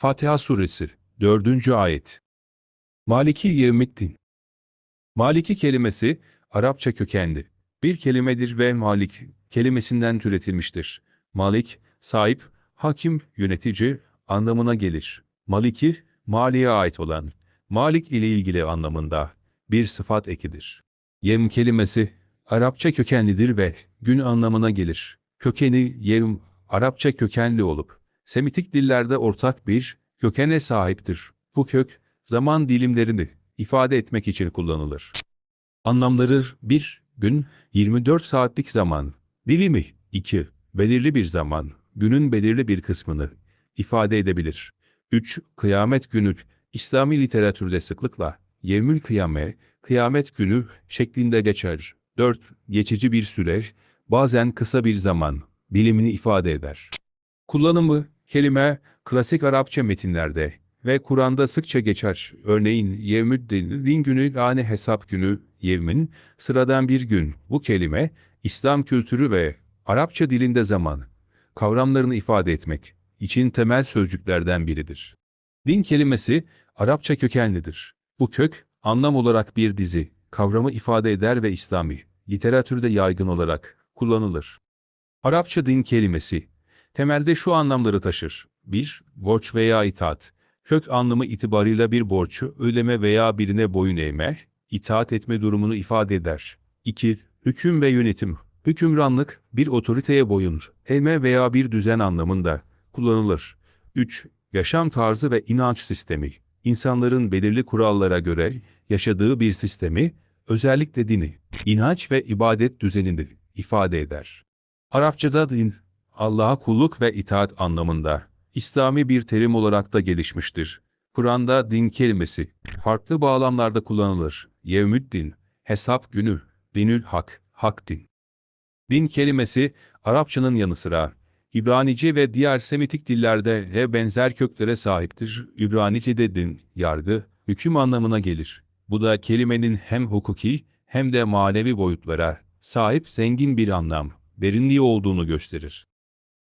Fatiha Suresi 4. Ayet Maliki Yevmiddin Maliki kelimesi Arapça kökenli bir kelimedir ve malik kelimesinden türetilmiştir. Malik, sahip, hakim, yönetici anlamına gelir. Maliki, maliye ait olan, malik ile ilgili anlamında bir sıfat ekidir. Yem kelimesi Arapça kökenlidir ve gün anlamına gelir. Kökeni yevm, Arapça kökenli olup, Semitik dillerde ortak bir kökene sahiptir. Bu kök, zaman dilimlerini ifade etmek için kullanılır. Anlamları 1. Gün, 24 saatlik zaman. Dilimi 2. Belirli bir zaman, günün belirli bir kısmını ifade edebilir. 3. Kıyamet günü, İslami literatürde sıklıkla yevmül kıyame, kıyamet günü şeklinde geçer. 4. Geçici bir süre, bazen kısa bir zaman, dilimini ifade eder. Kullanımı, kelime, klasik Arapça metinlerde ve Kur'an'da sıkça geçer. Örneğin Yevmüddin, din günü yani hesap günü, yevmin, sıradan bir gün. Bu kelime, İslam kültürü ve Arapça dilinde zaman, kavramlarını ifade etmek için temel sözcüklerden biridir. Din kelimesi Arapça kökenlidir. Bu kök, anlam olarak bir dizi, kavramı ifade eder ve İslami, literatürde yaygın olarak kullanılır. Arapça din kelimesi, temelde şu anlamları taşır. 1. Borç veya itaat. Kök anlamı itibarıyla bir borcu ödeme veya birine boyun eğme, itaat etme durumunu ifade eder. 2. Hüküm ve yönetim. Hükümranlık, bir otoriteye boyun eğme veya bir düzen anlamında kullanılır. 3. Yaşam tarzı ve inanç sistemi. İnsanların belirli kurallara göre yaşadığı bir sistemi, özellikle dini, inanç ve ibadet düzenini ifade eder. Arapçada din, Allah'a kulluk ve itaat anlamında İslami bir terim olarak da gelişmiştir. Kur'an'da din kelimesi farklı bağlamlarda kullanılır. Yevmüddin, hesap günü, dinül hak, hak din. Din kelimesi Arapçanın yanı sıra İbranice ve diğer Semitik dillerde ve benzer köklere sahiptir. İbranice'de din, yargı, hüküm anlamına gelir. Bu da kelimenin hem hukuki hem de manevi boyutlara sahip zengin bir anlam, derinliği olduğunu gösterir.